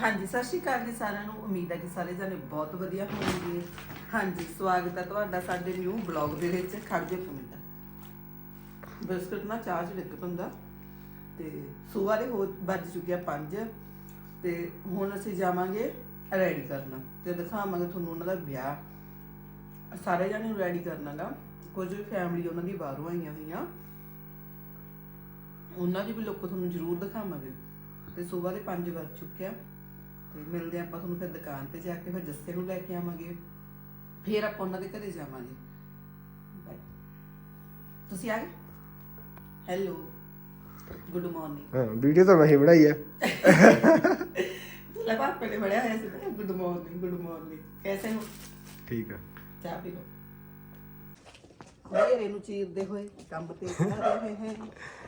ਹਾਂਜੀ, ਸਤਿ ਸ਼੍ਰੀ ਅਕਾਲ ਜੀ ਸਾਰਿਆਂ ਨੂੰ। ਉਮੀਦ ਹੈ ਕਿ ਸਾਰੇ ਜਣੇ ਬਹੁਤ ਵਧੀਆ ਹੋਣਗੇ। ਹਾਂਜੀ, ਸਵਾਗਤ ਹੈ ਤੁਹਾਡਾ ਸਾਡੇ ਨਿਊ ਬਲੌਗ ਦੇ ਵਿੱਚ ਖੜਜੇ ਕਮੈਂਟ ਬਿਸਕੁਟ ਨਾ ਚਾਹ ਚ ਡਿੱਗ ਪੈਂਦਾ ਤੇ ਸਵੇਰ ਦੇ ਹੋ ਵੱਜ ਚੁੱਕਿਆ 5 ਤੇ ਹੁਣ ਅਸੀਂ ਜਾਵਾਂਗੇ ਰੈਡੀ ਕਰਨਾ ਤੇ ਦਿਖਾਵਾਂਗੇ ਤੁਹਾਨੂੰ ਉਹਨਾਂ ਦਾ ਵਿਆਹ। ਸਾਰੇ ਜਣੇ ਨੂੰ ਰੈਡੀ ਕਰਨਾਗਾ। ਕੁਝ ਫੈਮਿਲੀ ਉਹਨਾਂ ਦੀ ਬਾਹਰੋਂ ਆਈਆਂ ਹੋਈਆਂ। ਉਹਨਾਂ ਦੀ ਵੀ ਲੋਕ ਤੁਹਾਨੂੰ ਜ਼ਰੂਰ ਦਿਖਾਵਾਂਗੇ। ਤੇ ਸਵੇਰ ਦੇ 5 ਵੱਜ ਚੁੱਕਿਆ ਤੇ ਮਿਲਦੇ ਆਪਾਂ ਤੁਹਾਨੂੰ ਫਿਰ ਦੁਕਾਨ ਤੇ ਜਾ ਕੇ ਫਿਰ ਜੱਸੇ ਨੂੰ ਲੈ ਕੇ ਆਵਾਂਗੇ। ਫਿਰ ਆਪਾਂ ਉਹਨਾਂ ਦੇ ਘਰੇ ਜਾਵਾਂਗੇ। ਬਾਏ ਤੁਸੀਂ ਆ ਗਏ? ਹੈਲੋ ਗੁੱਡ ਮਾਰਨਿੰਗ ਹਾਂ ਵੀਡੀਓ ਤਾਂ ਮੈਂ ਹੀ ਬਣਾਈ ਆ। ਲੈ ਪਾਪੇ ਨੇ ਬੜਿਆ ਹੋਇਆ ਸੀ ਗੁੱਡ ਮਾਰਨਿੰਗ ਗੁੱਡ ਮਾਰਨਿੰਗ ਕੈਸੇ ਹੋ? ਠੀਕ ਆ। ਚਾਹ ਪੀ ਲਓ। ਨੇਰੇ ਨੂੰ ਚੀਰਦੇ ਹੋਏ ਕੰਮ ਤੇ ਜਾ ਰਹੇ ਹੈ।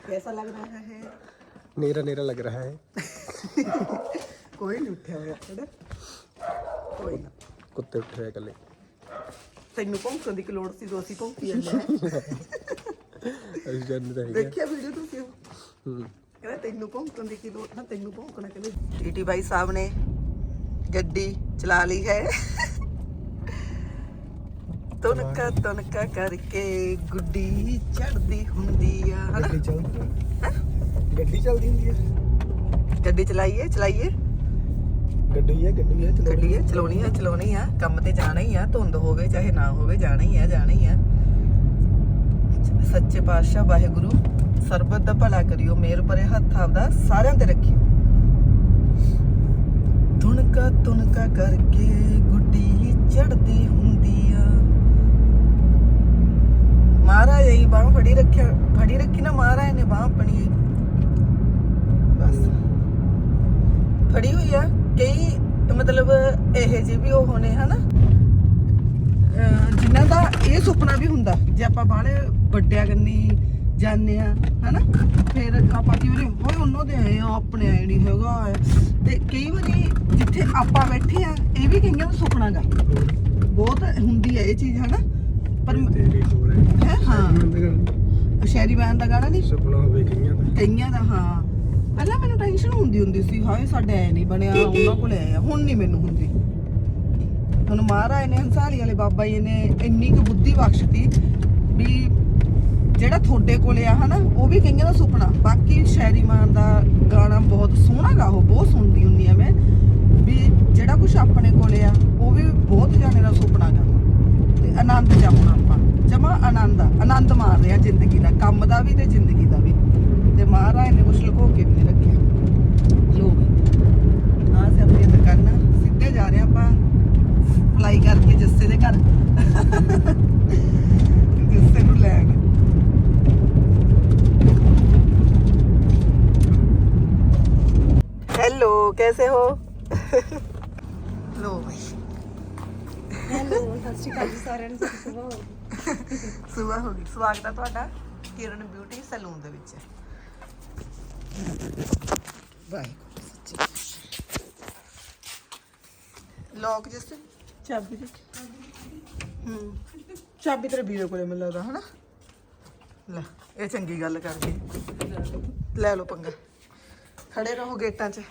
ਕੈਸਾ ਲੱਗ ਰਿਹਾ ਹੈ? ਨੀਰਾ ਨੀਰਾ ਲੱਗ ਰਿਹਾ ਹੈ। ਕੋਈ ਨਹੀਂ ਉੱਠਿਆ ਹੋਇਆ ਥੋੜਾ ਕੋਈ ਨਾ। ਕੁੱਤੇ ਉੱਠ ਰਹੇ ਇਕੱਲੇ। ਤੈਨੂੰ ਭੌਂਕਣ ਦੀ ਕਿ ਲੋੜ ਸੀ ਜੋ ਅਸੀਂ ਭੌਂਕੀ ਜਾਂਦੇ। ਅਸੀਂ ਜਾਣਦੇ ਤਾਂ ਹੈਗੇ ਦੇਖਿਆ ਵੀਡੀਓ ਤੁਸੀਂ ਉਹ? ਹੂੰ। ਕਹਿੰਦਾ ਤੈਨੂੰ ਭੌਂਕਣ ਦੀ ਕੀ ਲੋੜ ਨਾ ਤੈਨੂੰ ਭੌਂਕਣਾ ਕਹਿੰਦੇ ਟੀਟੀ ਬਾਈ ਸਾਹਿਬ ਨੇ ਗੱਡੀ ਚਲਾ ਲਈ ਹੈ। ਤੁਨਕਾ ਤੁਨਕਾ ਕਰਕੇ ਗੁੱਡੀ ਚੜਦੀ ਹੁੰਦੀ ਆ ਹਨਾ? ਗੱਡੀ ਚੱਲਦੀ ਹੈ? ਗੱਡੀ ਚੱਲਦੀ ਹੁੰਦੀ ਹੈ ਗੱਡੀ ਚਲਾਈਏ ਚਲਾਈਏ। ਗੱਡੀ ਹੈ ਗੱਡੀ ਹੈ ਚਲੋ ਗੱਡੀ ਹੈ ਚਲਾਉਣੀ ਹੈ ਚਲਾਉਣੀ ਆ ਕੰਮ ਤੇ ਜਾਣਾ ਹੀ ਆ ਧੁੰਦ ਹੋਵੇ ਚਾਹੇ ਨਾ ਹੋਵੇ ਜਾਣਾ ਹੀ ਆ ਜਾਣਾ ਹੀ ਆ। ਸੱਚੇ ਪਾਤਸ਼ਾਹ ਵਾਹਿਗੁਰੂ ਸਰਬਤ ਦਾ ਭਲਾ ਕਰਿਓ ਮੇਰ ਪਰੇ ਹੱਥ ਆਪਦਾ ਸਾਰਿਆਂ ਤੇ ਰੱਖਿਓ। ਤੁਨਕਾ ਤੁਨਕਾ ਕਰਕੇ ਗੁੱਡੀ ਚੜਦੀ ਹੁੰਦੀ ਆ। ਮਹਾਰਾਜ ਇਹ ਬਾਹ ਫੜੀ ਰੱਖਿਆ ਫੜੀ ਰੱਖੀ ਨਾ ਮਹਾਰਾਜ ਨੇ ਬਾਹ ਆਪਣੀ ਬਸ। ਫੜੀ ਹੋਈ ਆ। ਕਈ ਮਤਲਬ ਇਹ ਜਿਹੇ ਵੀ ਉਹ ਨੇ ਹਨਾ। ਜਿਨ੍ਹਾਂ ਦਾ ਇਹ ਸੁਪਨਾ ਵੀ ਹੁੰਦਾ ਜੇ ਆਪਾਂ ਬਾਹਲੇ ਵੱਡਿਆਂ ਕੰਨੀ ਜਾਂਦੇ ਆ ਹਨਾ। ਫਿਰ ਆਪਾਂ ਕੀ ਵਾਰੀ ਹੋਏ ਉਹਨਾਂ ਦੇ ਆਏ ਆ ਆਪਣੇ ਆਏ ਨਹੀਂ ਹੈਗਾ। ਤੇ ਕਈ ਵਾਰੀ ਜਿੱਥੇ ਆਪਾਂ ਬੈਠੇ ਆ ਇਹ ਵੀ ਕਈਆਂ ਦਾ ਸੁਪਨਾ ਗਾ। ਬਹੁਤ ਹੁੰਦੀ ਹੈ ਇਹ ਚੀਜ਼ ਹਨਾ। ਪਰ ਹੈ। ਸ਼ਹਿਰੀ ਬੈਨ ਦਾ ਗਾਣਾ ਨਹੀਂ ਸੁਪਨਾ ਹੋਵੇ ਕਿੰਨੀਆਂ ਦਾ। ਕਈਆਂ ਦਾ ਹਾਂ। ਪਹਿਲਾਂ ਮੈਨੂੰ ਟੈਨਸ਼ਨ ਹੁੰਦੀ ਹੁੰਦੀ ਸੀ ਹਾਏ ਸਾਡੇ ਐ ਨਹੀਂ ਬਣਿਆ ਉਹਨਾਂ ਕੋਲੇ ਆਇਆ ਹੁਣ ਨਹੀਂ ਮੈਨੂੰ ਹੁੰਦੀ। ਹੁਣ ਮਹਾਰਾਜ ਨੇ ਹੰਸਾਲੀ ਵਾਲੇ ਬਾਬਾ ਜੀ ਨੇ ਇੰਨੀ ਕੁ ਬੁੱਧੀ ਬਖਸ਼ਤੀ ਵੀ ਜਿਹੜਾ ਤੁਹਾਡੇ ਕੋਲੇ ਆ ਹਨਾ ਉਹ ਵੀ ਕਈਆਂ ਦਾ ਸੁਪਨਾ। ਬਾਕੀ ਸ਼ੈਰੀ ਮਾਨ ਦਾ ਗਾਣਾ ਬਹੁਤ ਸੋਹਣਾ ਗਾ ਉਹ ਬਹੁਤ ਸੁਣਦੀ ਹੁੰਦੀ ਆ ਮੈਂ ਵੀ ਜਿਹੜਾ ਕੁਝ ਆਪਣੇ ਕੋਲੇ ਆ ਉਹ ਵੀ ਬਹੁਤ ਜਾਣੇ ਦਾ ਸੁਪਨਾ ਗਾ। ਤੇ ਆਨੰਦ ਚ ਆ ਹੁਣ ਆਪਾਂ ਜਮਾ ਆਨੰਦ ਆ ਆਨੰਦ ਮਾਰ ਰਹੇ ਆ ਜ਼ਿੰਦਗੀ ਦਾ ਕੰਮ ਦਾ ਵੀ ਤੇ ਜ਼ਿੰਦਗੀ ਦਾ। ਤੇ ਮਹਾਰਾਜ ਨੇ ਕੁਛ ਲੁਕੋ ਕੇ ਰੱਖਿਆ। ਜਾ ਰਹੇ ਕਰਕੇ ਜੱਸੇ ਸਤਿ ਸ਼੍ਰੀ ਅਕਾਲ ਜੀ ਸਾਰਿਆਂ ਨੂੰ। ਸੁਬਹ ਹੋ? ਗਈ। ਸਵਾਗਤ ਹੈ ਤੁਹਾਡਾ ਕਿਰਨ ਬਿਊਟੀ ਸੈਲੂਨ ਦੇ ਵਿੱਚ। ਵਾਹਿਗੁਰੂ ਸੱਚੀ ਲੋਕ ਜਿਸ ਚਾਬੀ ਦੇ ਹੂੰ ਚਾਬੀ ਤੇਰੇ ਵੀਰੇ ਕੋਲੇ ਮੈਨੂੰ ਲੱਗਦਾ ਹਨਾ ਲੈ ਇਹ ਚੰਗੀ ਗੱਲ ਕਰ ਗਈ ਲੈ ਲਓ ਪੰਗਾ ਖੜੇ ਰਹੋ ਗੇਟਾਂ 'ਚ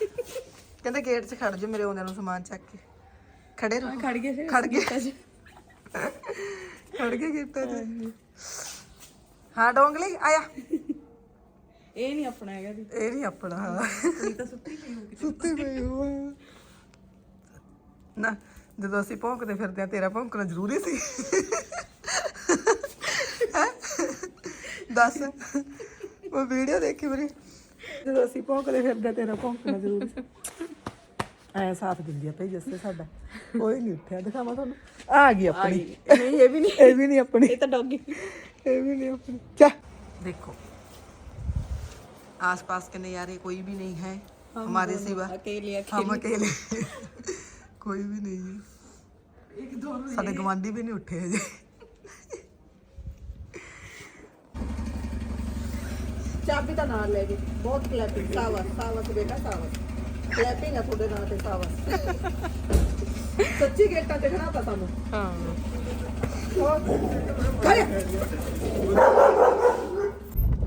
ਕਹਿੰਦੇ ਗੇਟ 'ਚ ਖੜ ਜਾ ਮੇਰੇ ਆਉਂਦਿਆਂ ਨੂੰ ਸਮਾਨ ਚੱਕ ਕੇ ਖੜੇ ਰਹੋ ਖੜ ਗਏ ਫਿਰ ਖੜ ਗਏ ਖੜ ਗਏ ਗੇਟਾਂ 'ਚ ਹਾਂ ਡੋਂਗਲੀ ਆਇਆ ਇਹ ਨਹੀਂ ਆਪਣਾ ਹੈਗਾ ਵੀ ਇਹ ਨਹੀਂ ਆਪਣਾ। ਹਾਂ ਇਹ ਤਾਂ ਸੁੱਤੀ ਪਈ ਹੋਊ ਕਿਤੇ ਸੁੱਤੀ ਪਈ ਹੋਊ। ਨਾ ਜਦੋਂ ਅਸੀਂ ਭੌਂਕਦੇ ਫਿਰਦੇ ਆ ਤੇਰਾ ਭੌਂਕਣਾ ਜ਼ਰੂਰੀ ਸੀ। ਦੱਸ। ਉਹ ਵੀਡੀਓ ਦੇਖੀ ਮੇਰੀ। ਜਦੋਂ ਅਸੀਂ ਭੌਂਕਦੇ ਫਿਰਦੇ ਆ ਤੇਰਾ ਭੌਂਕਣਾ ਜ਼ਰੂਰੀ ਸੀ। ਐ ਸਾਥ ਦਿੰਦੀ ਆ ਭਈ ਜੱਸੇ ਸਾਡਾ। ਕੋਈ ਨਹੀਂ ਉੱਠਿਆ ਦਿਖਾਵਾਂ ਤੁਹਾਨੂੰ। ਆ ਗਈ ਆਪਣੀ। ਨਹੀਂ ਇਹ ਵੀ ਨਹੀਂ। ਇਹ ਵੀ ਨਹੀਂ ਆਪਣੀ। ਇਹ ਤਾਂ ਡੌਗੀ। ਇਹ ਵੀ ਨਹੀਂ ਆਪਣੀ। ਚਾ ਦੇਖੋ। आसपास के नज़ारे कोई भी नहीं है हमारे सिवा अकेले हम अकेले कोई भी नहीं है ਇੱਕ ਦੋ ਸਾਡੇ ਗਵਾਂਢੀ ਵੀ ਨਹੀਂ ਉੱਠੇ ਹਜੇ ਚਾਬੀ ਤਾਂ ਨਾਲ ਲੈ ਗਏ ਬਹੁਤ ਕਲੈਪਿੰਗ ਸਾਵਸ ਸਾਵਸ ਬੇਟਾ ਸਾਵਸ ਕਲੈਪਿੰਗ ਆ ਤੁਹਾਡੇ ਨਾਲ ਤੇ ਸਾਵਸ ਸੱਚੀ ਗੇਟਾਂ ਤੇ ਖੜਾ ਤਾ ਸਾਨੂੰ ਹਾਂ ਖੜੇ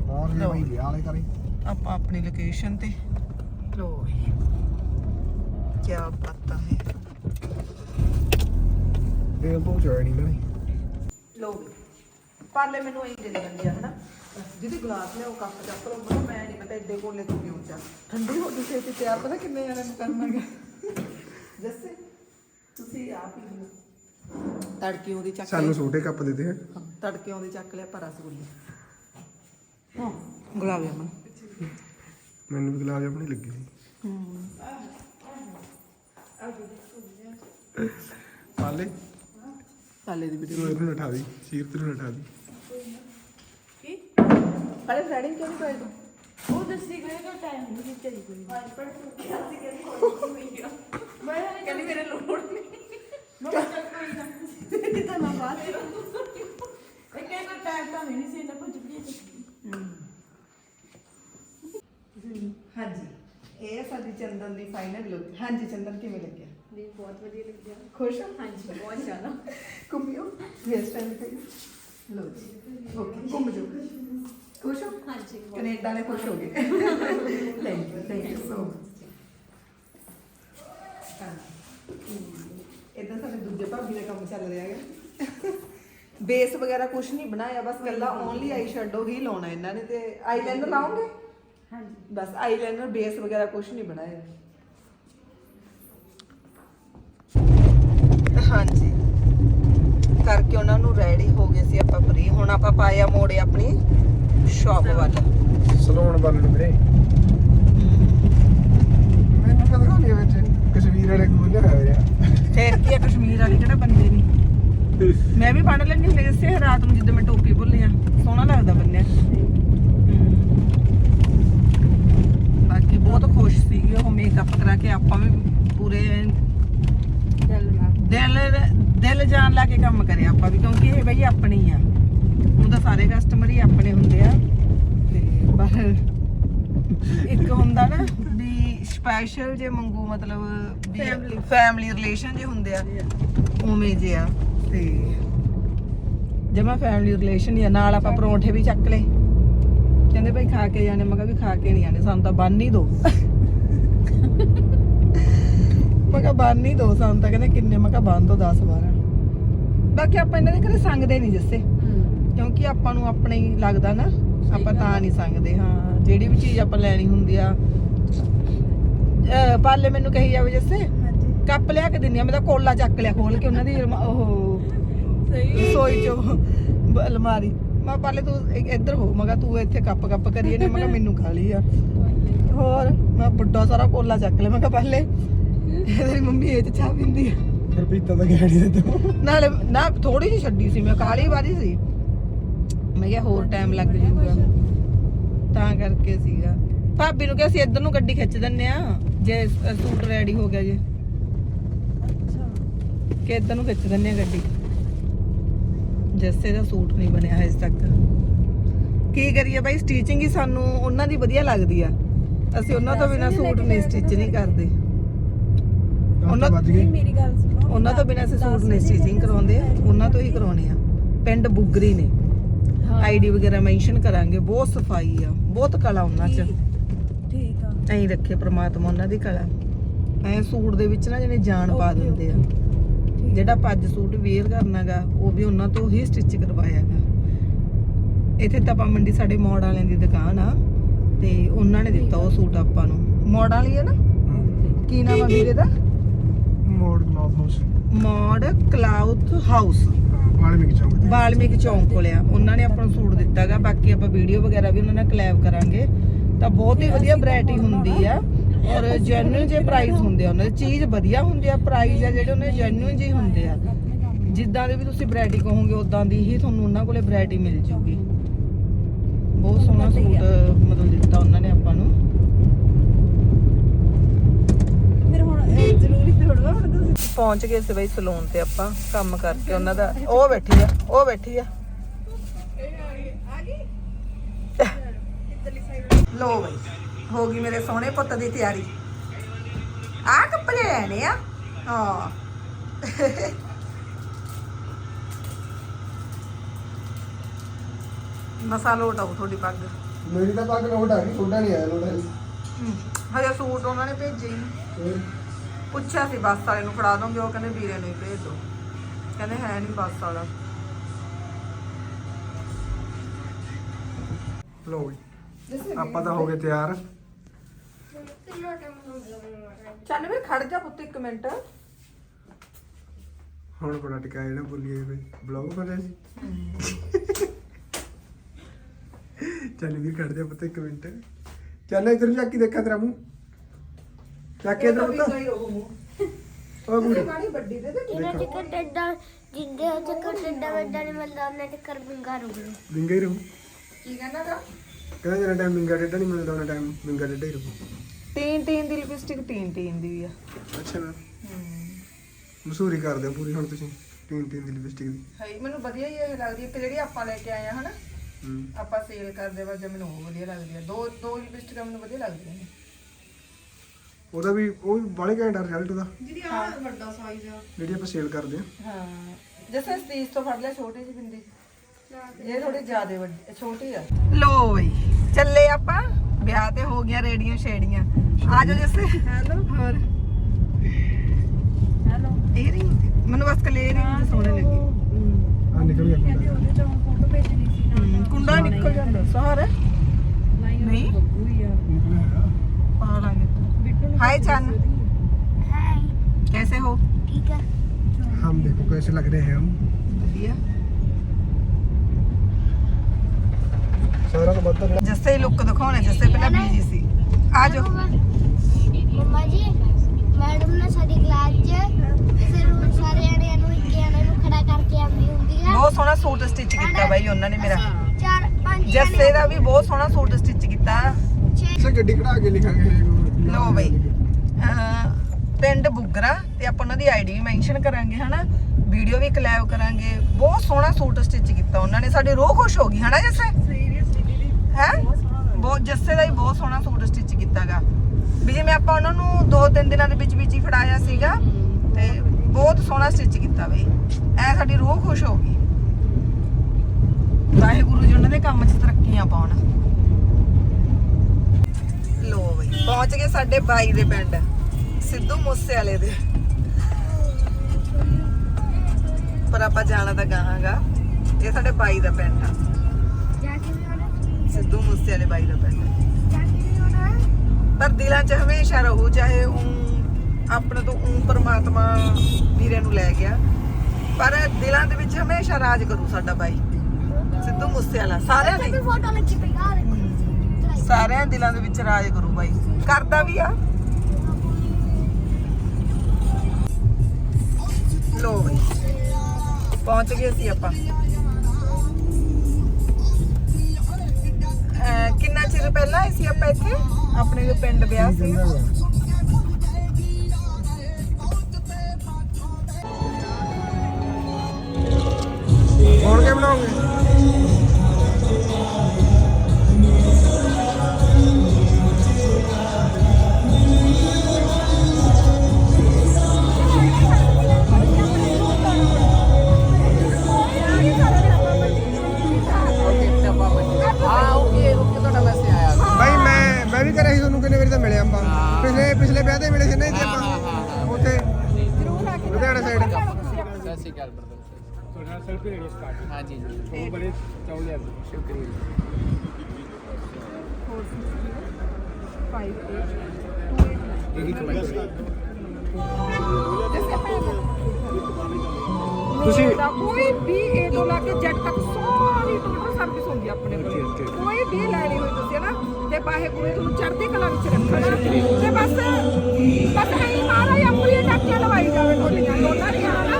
ਹਾਂ ਨੇ ਭਾਈ ਲਿਆ ਵਾਲੇ ਕਰੇ ਆਪਾਂ ਆਪਣੀ ਲੋਕੇਸ਼ਨ ਤੇ। ਲੋ ਕੀ ਬਾਤਾਂ ਹੈ ਇਹ ਬਹੁਤ ਜਾਣੀ ਨਾ ਲੋ ਪਾਲੇ ਮੈਨੂੰ ਐਂ ਦੇ ਦਿੰਦੇ ਆ ਹਨਾ? ਜਿਹਦੀ ਗਲਾਸ ਲਿਆਓ ਕੱਪ ਚੱਕ ਲਓ ਮੈਂ ਮੈਂ ਨਹੀਂ ਪਤਾ ਏਡੇ ਕੋਲੇ ਤੋਂ ਕਿਉਂ ਚਾ ਠੰਡੀ ਹੋ ਗਈ ਛੇਤੀ ਤਿਆਰ ਪਤਾ ਕਿੰਨੇ ਜਣਿਆਂ ਨੂੰ ਕਰਨਾਗਾ ਜੱਸੇ ਤੁਸੀਂ ਆਪ ਹੀ ਲਓ। ਤੜਕੇ ਉਹਦੀ ਚੱਕ ਸਾਨੂੰ ਲਿਆ ਛੋਟੇ ਕੱਪ ਹੈ ਹਾਂ, ਤੜਕੇ ਉਹਦੀ ਚੱਕ ਲਿਆ ਪਰ ਰਸਗੁੱਲੇ ਹਾਂ ਗੁਲਾਬ ਜਾਮਨ। ਮੈਨੂੰ ਵੀ ਗੁਲਾਬ ਜਾਮਣ ਹੀ ਲੱਗੀ ਸੀ। ਪਾਲੇ? ਪਾਲੇ ਦੀ ਵੀਡੀਓ ਤੂੰ ਇਹਨੂੰ ਉਠਾ ਦੀ ਸੀਰ ਤੈਨੂੰ ਉਠਾ ਦੀ। ਕੀ? ਪਾਲੇ ਥ੍ਰੈਡਿੰਗ ਕਿਉਂ ਨਹੀਂ ਕਰੀ ਤੂੰ? ਉਹ ਦੱਸੀ ਗਏ ਤਾਂ ਟਾਈਮ ਨਹੀਂ ਚਲੀ ਕੋਈ। ਮੈਂ ਕਹਿੰਦੀ ਮੇਰੇ ਲੋੜ ਨਹੀਂ ਮੈਂ ਚੱਲ ਕੋਈ ਨਾ ਇਹ ਤਾਂ ਨਾ ਬਾਤ ਹੈ ਇਹ ਕਹਿੰਦਾ ਟਾਈਮ ਤਾਂ ਨਹੀਂ ਸੀ ਨਾ ਕੁਝ ਵੀ ਹਾਂਜੀ ਇਹ ਸਾਡੀ ਚੰਦਨ ਦੀ ਫਾਈਨਲ ਲੁੱਕ ਹਾਂਜੀ ਚੰਦਨ ਕਿਵੇਂ ਲੱਗਿਆ? ਨਹੀਂ ਬਹੁਤ ਵਧੀਆ ਲੱਗਿਆ। ਖੁਸ਼ ਹੋ? ਹਾਂਜੀ ਬਹੁਤ ਜ਼ਿਆਦਾ। ਘੁੰਮਿਓ ਹੇਅਰ ਸਟਾਈਲ ਤੇ। ਲੋ ਜੀ। ਓਕੇ ਘੁੰਮ ਜਾਓ। ਖੁਸ਼ ਹੋ? ਹਾਂਜੀ ਕੈਨੇਡਾ ਨੇ ਖੁਸ਼ ਹੋ ਗਏ। Thank you thank you so much ਇਦਾਂ ਸਾਡੇ ਦੂਜੇ ਭਾਬੀ ਦਾ ਕੰਮ ਚੱਲ ਰਿਹਾ ਹੈ ਬੇਸ ਵਗੈਰਾ ਕੁਝ ਨਹੀਂ ਬਣਾਇਆ ਬਸ ਕੱਲਾ ਓਨਲੀ ਆਈ ਸ਼ੈਡੋ ਹੀ ਲਾਉਣਾ ਇਹਨਾਂ ਨੇ ਤੇ ਆਈਲਾਈਨਰ ਲਾਉਂਗੇ ਹਾਂਜੀ ਬਸ ਆਈਲਾਈਨਰ ਬੇਸ ਵਗੈਰਾ ਕੁਝ ਨਹੀਂ ਬਣਾਇਆ ਹਾਂਜੀ। ਕਰਕੇ ਉਹਨਾਂ ਨੂੰ ਰੈਡੀ ਹੋ ਗਏ ਸੀ ਆਪਾਂ ਫ੍ਰੀ ਹੁਣ ਆਪਾਂ ਪਾਇਆ ਮੋੜੇ ਆਪਣੀ ਸ਼ਾਪ ਵੱਲ। ਸਲੂਨ ਵੱਲ ਨੂੰ ਵੀਰੇ। ਮੈਨੂੰ ਪਤਾ ਨਹੀਂ ਵਿੱਚ ਕਸ਼ਮੀਰ ਵਾਲੇ ਕੋਲ ਹੋਇਆ ਫੇਰ ਕੀ ਆ ਕਸ਼ਮੀਰ ਵਾਲੀ ਕਿਹੜਾ ਬੰਦੇ ਨਹੀਂ ਮੈਂ ਵੀ ਪੜ ਲੈਣੀ ਹੁੰਦੀ ਜਿਸੇ ਰਾਤ ਨੂੰ ਜਿੱਦਾਂ ਮੈਂ ਟੋਪੀ ਭੁੱਲਿਆ ਸੋਹਣਾ ਲੱਗਦਾ ਬੰਨਿਆ ਬਾਕੀ ਬਹੁਤ ਖੁਸ਼ ਸੀਗੀ ਉਹ ਮੇਕਅਪ ਕਰਾ ਕੇ ਆਪਾਂ ਵੀ ਪੂਰੇ ਦਿਲ ਦਿਲ ਜਾਨ ਲਾ ਕੇ ਕੰਮ ਕਰਿਆ ਆਪਾਂ ਵੀ ਕਿਉਂਕਿ ਇਹ ਬਈ ਆਪਣੀ ਆ। ਉਹ ਤਾਂ ਸਾਰੇ ਕਸਟਮਰ ਹੀ ਆਪਣੇ ਹੁੰਦੇ ਆ। ਤੇ ਪਰ ਇੱਕ ਹੁੰਦਾ ਨਾ ਵੀ ਸਪੈਸ਼ਲ ਜੇ ਮੰਗੂ ਮਤਲਬ ਫੈਮਿਲੀ ਫੈਮਿਲੀ ਰਿਲੇਸ਼ਨ ਜੇ ਹੁੰਦੇ ਆ ਉਵੇਂ ਜੇ ਆ। ਤੇ ਜਮਾ ਫੈਮਿਲੀ ਰਿਲੇਸ਼ਨ ਹੀ ਆ ਨਾਲ ਆਪਾਂ ਪਰੌਂਠੇ ਵੀ ਚੱਕ ਲਏ। ਕਹਿੰਦੇ ਭਾਈ ਖਾ ਕੇ ਜਾਣੇ ਮੈਂ ਕਿਹਾ ਵੀ ਖਾ ਕੇ ਨਹੀਂ ਜਾਣੇ ਸਾਨੂੰ ਤਾਂ ਬੰਨ ਹੀ ਦੋ। ਮੈਂ ਕਿਹਾ ਬੰਨ ਹੀ ਦੋ ਸਾਨੂੰ ਤਾਂ ਕਹਿੰਦੇ ਕਿੰਨੇ ਮੈਂ ਕਿਹਾ ਬੰਨ ਦੋ 10 12 ਬਾਕੀ ਆਪਾਂ ਇਹਨਾਂ ਦੇ ਘਰੇ ਸੰਗਦੇ ਨਹੀਂ ਜੱਸੇ। ਕਿਉਂਕਿ ਆਪਾਂ ਨੂੰ ਆਪਣਾ ਹੀ ਲੱਗਦਾ ਨਾ ਆਪਾਂ ਤਾਂ ਨਹੀਂ ਸੰਗਦੇ ਹਾਂ ਜਿਹੜੀ ਵੀ ਚੀਜ਼ ਆਪਾਂ ਲੈਣੀ ਹੁੰਦੀ ਆ। ਪਾਲੇ ਮੈਨੂੰ ਕਹੀ ਜਾਵੇ ਜੱਸੇ ਕੱਪ ਲਿਆ ਕੇ ਦਿੰਦੀ ਆ ਮੈਂ ਤਾਂ ਕੋਲਾ ਚੱਕ ਲਿਆ ਖੋਲ ਕੇ ਉਹਨਾਂ ਦੀ ਉਹ ਸਹੀ। ਰਸੋਈ ਚੋਂ ਅਲਮਾਰੀ। ਮੈਂ ਪਾਲੇ ਤੂੰ ਇ- ਇੱਧਰ ਹੋ। ਮੈਂ ਕਿਹਾ ਤੂੰ ਇੱਥੇ ਕੱਪ ਕੱਪ ਕਰੀਏ ਨੇ ਮੈਂ ਕਿਹਾ ਮੈਨੂੰ ਖਾ ਲਈ ਆ। ਹੋਰ ਮੈਂ ਵੱਡਾ ਸਾਰਾ ਕੋਲਾ ਚੱਕ ਲਿਆ। ਮੈਂ ਕਿਹਾ ਪਹਿਲੇ ਇਹਦੀ ਮੰਮੀ ਇਹ ਚ ਚਾਹ ਪੀਂਦੀ ਆ। ਫਿਰ ਪੀਤਾ ਤਾਂ ਗਿਆ ਨਹੀਂ ਤੇ ਨਾਲੇ ਨਾ ਥੋੜੀ ਜਿਹੀ ਛੱਡੀ ਸੀ। ਮੈਂ ਕਾਲੀ ਵਾਰੀ ਸੀ। ਮੈਂ ਕਿਹਾ ਹੋਰ ਟਾਈਮ ਲੱਗ ਜਾਊਗਾ ਤਾਂ ਕਰਕੇ ਸੀਗਾ। ਭਾਬੀ ਨੂੰ ਕਿਹਾ ਸੀ ਇੱਧਰ ਨੂੰ ਗੱਡੀ ਖਿੱਚ ਦਿੰਨੇ ਆ। ਜੇ ਸੂਟ ਰੈਡੀ ਹੋ ਗਿਆ ਜੇ। ਅੱਛਾ। ਕਿ ਇੱਧਰ ਨੂੰ ਖਿੱਚ ਦਿੰਨੇ ਆ ਗੱਡੀ। ਜੱਸੇ ਦਾ ਸੂਟ ਨਹੀਂ ਬਣਿਆ ਹਜੇ ਤੱਕ। ਕੀ ਕਰੀਏ ਬਾਈ ਸਟੀਚਿੰਗ ਹੀ ਸਾਨੂੰ ਉਹਨਾਂ ਦੀ ਵਧੀਆ ਲੱਗਦੀ ਆ। ਅਸੀਂ ਉਹਨਾਂ ਤੋਂ ਬਿਨਾ ਸੂਟ ਨਹੀਂ ਸਟਿਚ ਨਹੀਂ ਕਰਦੇ। ਉਹਨਾਂ- ਮੇਰੀ ਗੱਲ ਸੁਣੋ ਉਹਨਾਂ ਤੋਂ ਬਿਨਾ ਅਸੀਂ ਸੂਟ ਨਹੀਂ ਸਟਿਚਿੰਗ ਕਰਵਾਉਂਦੇ ਉਹਨਾਂ ਤੋਂ ਹੀ ਕਰਵਾਉਣੇ ਆ। ਪਿੰਡ ਬੁੱਗਰੀ ਨੇ। ਆਈਡੀ ਵਗੈਰਾ ਮੈਂਸ਼ਨ ਕਰਾਂਗੇ। ਬਹੁਤ ਸਫ਼ਾਈ ਆ। ਬਹੁਤ ਕਲਾ ਉਹਨਾਂ 'ਚ। ਠੀਕ ਆ। ਐਂ ਰੱਖੇ ਪ੍ਰਮਾਤਮਾ ਉਹਨਾਂ ਦੀ ਕਲਾ। ਐ ਸੂਟ ਦੇ ਵਿੱਚ ਨਾ ਜਿਹਨੇ ਜਾਨ ਪਾ ਦਿੰਦੇ ਆ। ਜਿਹੜਾ ਪੱਜ ਸੂਟ ਵੇਅਰ ਕਰਨਾਗਾ ਉਹ ਵੀ ਉਹਨਾਂ ਤੋਂ ਹੀ ਸਟਿਚ ਕਰਵਾਇਆਗਾ। ਇੱਥੇ ਤਪਾ ਮੰਡੀ ਸਾਡੇ ਮੋੜ ਵਾਲਿਆਂ ਦੀ ਦੁਕਾਨ ਆ ਤੇ ਉਹਨਾਂ ਨੇ ਦਿੱਤਾ ਉਹ ਸੂਟ ਆਪਾਂ ਨੂੰ। ਮੋੜ ਵਾਲੀ ਹੈ ਨਾ? ਕੀ ਨਾਮ ਆ ਵੀਰੇ ਦਾ? ਮੋੜ ਗਲਾਸ ਹਾਊਸ ਮੋੜ ਕਲਾਉਥ ਹਾਊਸ। ਵਾਲੇ ਮਿਕ ਚੌਂਕ ਤੇ ਬਾਲਮੀਕ ਚੌਂਕ ਕੋਲ ਆ। ਉਹਨਾਂ ਨੇ ਆਪਾਂ ਨੂੰ ਸੂਟ ਦਿੱਤਾਗਾ। ਬਾਕੀ ਆਪਾਂ ਵੀਡੀਓ ਵਗੈਰਾ ਵੀ ਉਹਨਾਂ ਨਾਲ ਕਲੈਬ ਕਰਾਂਗੇ। ਤਾਂ ਬਹੁਤ ਹੀ ਵਧੀਆ ਵੈਰਾਈਟੀ ਹੁੰਦੀ ਆ। ਔਰ ਜੈਨੂਇਨ ਜੇ ਪ੍ਰਾਈਸ ਹੁੰਦੇ ਆ ਉਹਨਾਂ ਦੇ ਚੀਜ਼ ਵਧੀਆ ਹੁੰਦੀ ਆ ਪ੍ਰਾਈਸ ਆ ਜਿਹੜੇ ਉਹਨਾਂ ਜੈਨੂਇਨ ਜਿਹੇ ਹੁੰਦੇ ਆ। ਜਿੱਦਾਂ ਦੇ ਵੀ ਤੁਸੀਂ ਵੈਰਾਈਟੀ ਕਹੋਗੇ ਉਦਾਂ ਦੀ ਹੀ ਤੁਹਾਨੂੰ ਉਹਨਾਂ ਕੋਲੇ ਵੈਰਾਈਟੀ ਮਿਲ ਜੂਗੀ। ਬਹੁਤ ਸੋਹਣਾ ਸੂਟ ਮਤਲਬ ਦਿੱਤਾ ਉਹਨਾਂ ਨੇ ਆਪਾਂ ਨੂੰ। ਫਿਰ ਹੁਣ ਜ਼ਰੂਰੀ ਥੋੜਾ ਹੁਣ ਤੁਸੀਂ ਪਹੁੰਚ ਗਏ ਸੀ ਬਈ ਸਲੂਨ ਤੇ ਆਪਾਂ ਕੰਮ ਕਰਕੇ ਉਹਨਾਂ ਦਾ। ਉਹ ਬੈਠੀ ਆ ਉਹ ਬੈਠੀ ਆ। ਲੋ ਬਈ। ਹੋ ਗਈ ਮੇਰੇ ਸੋਹਣੇ ਪੁੱਤ ਦੀ ਤਿਆਰੀ। ਆ ਕੱਪੜੇ ਲੈਣੇ ਆ? ਹਾਂ। ਮਸਾ ਲੋਟ ਆਉ ਤੁਹਾਡੀ ਪੱਗ। ਮੇਰੀ ਤਾਂ ਪੱਗ ਲੋਟ ਆ ਗਈ ਛੋਟਾ ਨਹੀਂ ਆਇਆ ਲੋਟ ਹਮ, ਹਜੇ ਸੂਟ ਉਹਨਾਂ ਨੇ ਭੇਜੇ ਹੀ। ਪੁੱਛਿਆ ਸੀ ਬੱਸ ਵਾਲੇ ਨੂੰ ਫੜਾ ਦੋਗੇ ਉਹ ਕਹਿੰਦੇ ਵੀਰੇ ਨੂੰ ਭੇਜ ਦਿਓ ਕਹਿੰਦੇ ਹੈ ਨਹੀਂ ਬੱਸ ਵਾਲਾ। ਲੋ ਜੀ। ਆਪਾਂ ਤਾਂ ਹੋ ਗਏ ਤਿਆਰ। ਚੱਲ ਵੀ ਖੜ ਜਾ ਪੁੱਤ ਇੱਕ ਮਿੰਟ। ਹੁਣ ਬੜਾ ਟਿਕਾਇਆ ਨਾ ਬੋਲੀਏ ਕੋਈ ਬਲੌਗ ਰਿਹਾ ਸੀ। ਚੱਲ ਵੀ ਕੱਢ ਦੇ ਪੁੱਤ ਇੱਕ ਮਿੰਟ। ਚੱਲ ਇਧਰ ਜਾ ਕੇ ਦੇਖਾ ਤੇਰਾ ਮੂੰਹ। ਚੱਕ ਕੇ ਇਧਰ ਪੁੱਤ। ਉਹ ਬੁੜੀ। ਗਾੜੀ ਵੱਡੀ ਦੇ ਦੇ ਇਹਨਾਂ ਚੱਕਰ ਡੱਡਾ ਜਿੰਦੇ ਚੱਕਰ ਡੱਡਾ ਵੱਡਾ ਨਹੀਂ ਮਿਲਦਾ ਉਹਨਾਂ ਚੱਕਰ ਬਿੰਗਾ ਰੁਕ ਗਏ ਵਿੰਗਾ ਹੀ ਰਹੂ। ਕੀ ਕਹਿੰਦਾ ਗਾ ਕਹਿੰਦਾ ਜਿਹੜਾ ਟਾਈਮ ਵਿੰਗਾ ਡੇਡਾ ਨਹੀਂ ਮਿਲਦਾ ਉਹਨਾਂ ਟਾਈਮ ਵਿੰਗਾ ਡੇਡਾ ਹੀ ਰਹੂ। ਤੀਨ ਤੀਨ ਦੀ ਲਿਪਸਟਿਕ ਤੀਨ ਤੀਨ ਦੀ ਆ। ਅੱਛਾ ਨਾ ਮਸੂਰੀ ਕਰ ਦਿਓ ਪੂਰੀ ਹੁਣ ਤੁਸੀਂ ਤਿੰਨ ਤਿੰਨ ਦੀ ਲਿਪਸਟਿਕ ਦੀ? ਹੈ ਮੈਨੂੰ ਵਧੀਆ ਹੀ ਇਹ ਲੱਗਦੀ ਹੈ ਕਿ ਜਿਹੜੀ ਆਪਾਂ ਲੈ ਕੇ ਆਏ ਆ ਹਨਾ ਹੂੰ। ਆਪਾਂ ਸੇਲ ਕਰਦੇ ਵਾ ਜੇ ਮੈਨੂੰ ਉਹ ਵਧੀਆ ਲੱਗਦੀ ਆ। ਦੋ ਦੋ ਲਿਪਸਟਿਕਾਂ ਮੈਨੂੰ ਵਧੀਆ ਲੱਗਦੀਆਂ ਨੇ। ਉਹਦਾ ਵੀ ਉਹ ਵੀ ਬਾਲੇ ਘੈਂਟ ਰਿਜ਼ਲਟ ਉਹਦਾ। ਜਿਹੜੀ ਆ ਵੱਡਾ ਸਾਈਜ਼ ਆ। ਜਿਹੜੀ ਆਪਾਂ ਸੇਲ ਕਰਦੇ ਆ। ਹਾਂ। ਜੈਸੇ ਸਤੀਸ਼ ਤੋਂ ਫੜ ਲਿਆ ਛੋਟੀ ਜਿਹੀ ਬਿੰਦੀ ਇਹ ਥੋੜੀ ਜ਼ਿਆਦਾ ਵੱਡੀ ਛੋਟੀ ਆ। ਲੋ ਬਈ ਚੱਲੇ ਆਪਾਂ। ਵਿਆਹ ਤੇ ਹੋ ਗਿਆ ਰੇੜੀਆਂ ਸ਼ੇੜੀਆਂ ਆ ਜਾਓ ਜੱਸੇ। ਹੈਲੋ। ਹੋਰ। ਹੈਲੋ। ਏਅਰਿੰਗ ਮੈਨੂੰ ਬਸ ਕਲੇ ਏਅਰਿੰਗ ਸੋਹਣੇ ਲੱਗੇ। ਆ ਨਿਕਲ ਗਿਆ ਕੁੰਡਾ। ਨਿਕਲ ਜਾਂਦਾ। ਸਹਰ? ਨਹੀਂ ਪਾ ਲਾਂਗੇ हाय, चंद। हाय कैसे हो ठीक है हम देखो कैसे लग रहे हैं हम ਵਧੀਆ। ਸਾਰਿਆਂ ਤੋਂ ਵੱਧ ਤਾਂ ਜੱਸੇ ਹੀ ਲੁੱਕ ਦਿਖਾਉਣੇ ਜੱਸੇ ਪਹਿਲਾਂ ਬੀਜੀ ਸੀ। ਆ ਜਾਓ। ਮੰਮਾ ਜੀ ਮੈਡਮ ਨੇ ਸਾਡੀ ਕਲਾਸ 'ਚ ਸਿਰੋਂ ਸਾਰੇ ਜਣਿਆਂ ਨੂੰ ਇੱਕ ਜਣੇ ਨੂੰ ਖੜਾ ਕਰਕੇ ਆਉਂਦੀ ਹੁੰਦੀ ਆ। ਬਹੁਤ ਸੋਹਣਾ ਸੂਟ ਸਟਿਚ ਕੀਤਾ ਬਾਈ ਉਹਨਾਂ ਨੇ ਮੇਰਾ। ਚਾਰ ਪੰਜ ਜੱਸੇ ਦਾ ਵੀ ਬਹੁਤ ਸੋਹਣਾ ਸੂਟ ਸਟਿਚ ਕੀਤਾ। ਸੇ ਗੱਡੀ ਖੜਾ ਕੇ ਲਿਖਾਂਗੇ ਲੋ ਬਈ। ਪਿੰਡ ਬੁਗਰਾ ਤੇ ਆਪਾਂ ਉਹਨਾਂ ਦੀ ਆਈਡੀ ਵੀ ਮੈਂਸ਼ਨ ਕਰਾਂਗੇ ਹਨਾ? ਵੀਡੀਓ ਵੀ ਕਲੈਬ ਕਰਾਂਗੇ। ਬਹੁਤ ਸੋਹਣਾ ਸੂਟ ਸਟਿਚ ਕੀਤਾ ਉਹਨਾਂ ਨੇ। ਸਾਡੀ ਰੋਹ ਖੁਸ਼ ਹੋ ਗਈ ਹਨਾ ਜੱਸੇ? ਹੈ? ਬਹੁਤ ਜੱਸੇ ਦਾ ਹੀ ਬਹੁਤ ਸੋਹਣਾ ਸੂਟ ਸਟਿਚ ਕੀਤਾਗਾ। ਵੀ ਜਿਵੇਂ ਆਪਾਂ ਉਹਨਾਂ ਨੂੰ ਦੋ ਤਿੰਨ ਦਿਨਾਂ ਦੇ ਵਿੱਚ ਵਿੱਚ ਹੀ ਫੜਾਇਆ ਸੀਗਾ, ਤੇ ਬਹੁਤ ਸੋਹਣਾ ਸਟਿਚ ਕੀਤਾ ਬਈ ਐ ਸਾਡੀ ਰੂਹ ਖੁਸ਼ ਹੋ ਗਈ। ਵਾਹਿਗੁਰੂ ਜੀ, ਉਹਨਾਂ ਦੇ ਕੰਮ 'ਚ ਤਰੱਕੀਆਂ ਪਾਉਣ। ਲੋ ਬਈ, ਪਹੁੰਚ ਗਏ ਸਾਡੇ ਬਾਈ ਦੇ ਪਿੰਡ, ਸਿੱਧੂ ਮੂਸੇ ਵਾਲੇ ਦੇ। ਪਰ ਆਪਾਂ ਜਾਣਾ ਤਾਂ ਗਾਹਾਂਗਾ। ਇਹ ਸਾਡੇ ਬਾਈ ਦਾ ਪਿੰਡ ਆ। ਸਿੱਧੂ ਮੂਸੇ ਵਾਲੇ ਬਾਈ ਦਾ ਹੋਣਾ ਪਰ ਦਿਲਾਂ 'ਚ ਹਮੇਸ਼ਾ ਰਹੂ ਚਾਹੇ ਉਹ ਆਪਣੇ ਤੋਂ ਉਹ ਪਰਮਾਤਮਾ ਵੀਰੇ ਨੂੰ ਲੈ ਗਿਆ। ਪਰ ਦਿਲਾਂ ਦੇ ਵਿੱਚ ਹਮੇਸ਼ਾ ਰਾਜ ਕਰੂ ਸਾਡਾ ਬਾਈ। ਸਿੱਧੂ ਮੂਸੇ ਵਾਲਾ ਸਾਰਿਆਂ ਦੇ ਸਾਰਿਆਂ ਦਿਲਾਂ ਦੇ ਵਿੱਚ ਰਾਜ ਕਰੂ ਬਾਈ। ਕਰਦਾ ਵੀ ਆ। ਲੋ ਬਈ ਪਹੁੰਚ ਗਏ ਸੀ ਆਪਾਂ। ਪਹਿਲਾਂ ਆਏ ਸੀ ਆਪਾਂ ਇੱਥੇ ਆਪਣੇ ਜੋ ਪਿੰਡ ਵਿਆਹ ਸੀ। ਹੋਰ ਕੇ ਬਣਾਉਂਗੇ ਕਿੰਨੇ ਵਾਰੀ ਤਾਂ ਮਿਲੇ ਆਪਾਂ। ਪਿਛਲੇ ਪਿਛਲੇ ਵਿਆਹ ਤੇ ਮਿਲੇ ਸੀ ਨਾ ਇੱਥੇ ਆਪਾਂ। ਉੱਥੇ। ਲੁਧਿਆਣਾ ਸਾਈਡ ਸਤਿ ਸ਼੍ਰੀ ਅਕਾਲ ਬ੍ਰਦਰ ਤੁਹਾਡਾ ਸੈਲਫੀ ਲੈਣੀ ਸਟਾਰਟ ਹਾਂਜੀ ਜੀ ਉਹ ਬੜੇ ਚਾਹੁੰਦੇ ਸ਼ੁਕਰੀਆ ਇਹੀ ਕਮੈਂਟ ਤੁਸੀਂ ਕੋਈ ਵੀ ਏ ਤੋਂ ਲਾ ਕੇ ਜੱਟ ਤੱਕ ਸਾਰੀ ਟੋਟਲ ਸਰਵਿਸ ਹੁੰਦੀ ਆ ਆਪਣੇ ਕੋਲ. ਕੋਈ ਵੀ ਲੈਣੀ ਹੋਈ ਤੁਸੀਂ ਨਾ ਤੇ ਵਾਹਿਗੁਰੂ ਤੁਹਾਨੂੰ ਚੜ੍ਹਦੀ ਕਲਾ ਵਿੱਚ ਰੱਖਣਾ ਤੇ ਬਸ ਬਸ ਐਂ ਮਾਰਾ ਜਾਂ ਪੂਰੀ ਟੱਕੀਆਂ ਲਵਾਈ ਜਾਵੇ ਤੁਹਾਡੀਆਂ ਦੋਨਾਂ ਦੀਆਂ ਹਨਾ।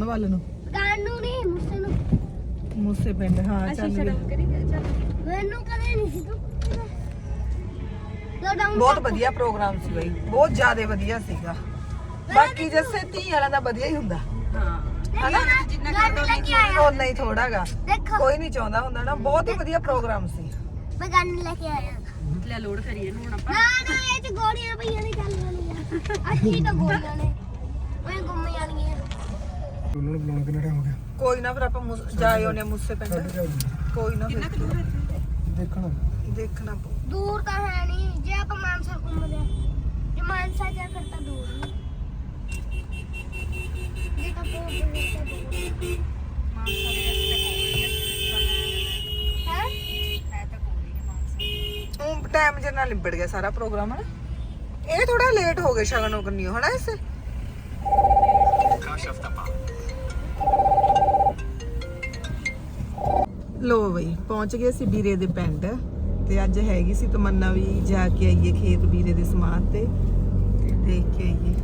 ਦੁਕਾਨ ਵੱਲ ਨੂੰ? ਦੁਕਾਨ ਨੂੰ ਨਹੀਂ ਮੁੱਸੇ ਨੂੰ। ਮੂਸੇ ਪਿੰਡ ਹਾਂ ਚੱਲ ਗਏ ਮੈਨੂੰ ਕਦੇ ਨਹੀਂ ਸੀ ਤੂੰ ਲੋ ਡਾਊਨ ਬਹੁਤ ਵਧੀਆ ਪ੍ਰੋਗਰਾਮ ਸੀ ਬਈ ਬਹੁਤ ਜ਼ਿਆਦਾ ਵਧੀਆ ਸੀਗਾ। ਬਾਕੀ ਜੈਸੇ ਧੀ ਵਾਲਾ ਦਾ ਵਧੀਆ ਹੀ ਹੁੰਦਾ। ਹਨਾ? ਜਿੰਨਾ ਕਰ ਲੈ ਕੇ ਆਇਆ। ਉਹ ਨਹੀਂ ਥੋੜਾਗਾ ਦੇਖੋ। ਕੋਈ ਨਹੀਂ ਚਾਹੁੰਦਾ ਹੁੰਦਾ ਨਾ। ਬਹੁਤ ਹੀ ਵਧੀਆ ਪ੍ਰੋਗਰਾਮ ਸੀ। ਮੈਂ ਗੰਨ ਲੈ ਕੇ ਆਇਆ। ਲੈ ਲੋਡ ਕਰੀਏ ਨੂੰ ਹੁਣ ਆਪਾਂ। ਨਾ ਨਾ ਇਹ ਚ ਗੋਲੀਆਂ ਪਈਆਂ ਨੇ ਚੱਲ ਜਾਣੀਆਂ ਅੱਛੀ ਤਾਂ ਗੋਲੀਆਂ ਨੇ। ਮੈਂ ਗੁੰਮ ਜਾਣਗੀਆਂ। ਉਹਨਾਂ ਨੂੰ ਬੁਲਾਉਣ ਕਿੰਨਾ ਟਾਈਮ ਹੋ ਗਿਆ? ਕੋਈ ਨਾ ਫਿਰ ਆਪਾਂ ਮੁਸ- ਜਾਏ ਉਹਨੇ ਮੁੱਸੇ ਪਿੰਡ। ਕੋਈ ਨਾ ਫਿਰ। ਦੇਖਣਾ। ਦੇਖਣਾ ਪਊ। ਦੂਰ ਤਾਂ ਹੈ ਨਹੀਂ। ਜੇ ਆਪਾਂ ਮਾਨਸਾ ਘੁੰਮਦੇ ਆ ਜੇ ਮਾਨਸਾ ਜਾ ਕਰ ਤਾਂ ਦੂਰ ਨਹੀਂ। ਜੇ ਤਾਂ ਬਹੁਤ ਦੂਰ ਤਾਂ ਦੂਰ ਹੈ ਉਹ ਟਾਈਮ ਜੇ ਨਾਲ ਲਿਬੜ ਗਿਆ ਸਾਰਾ ਪ੍ਰੋਗਰਾਮ ਹਨਾ? ਇਹ ਥੋੜਾ ਲੇਟ ਹੋ ਗਏ ਸ਼ਗਨੋਂ ਕਰਨੀਓ ਹਨਾ ਇਸੇ? ਲੋ ਬਈ ਪਹੁੰਚ ਗਏ ਸੀ ਵੀਰੇ ਦੇ ਪਿੰਡ ਤੇ ਅੱਜ ਹੈਗੀ ਸੀ ਤਮੰਨਾ ਵੀ ਜਾ ਕੇ ਆਈਏ ਖੇਤ ਵੀਰੇ ਦੇ ਸਮਾਨ ਤੇ ਦੇਖ ਕੇ ਆਈਏ।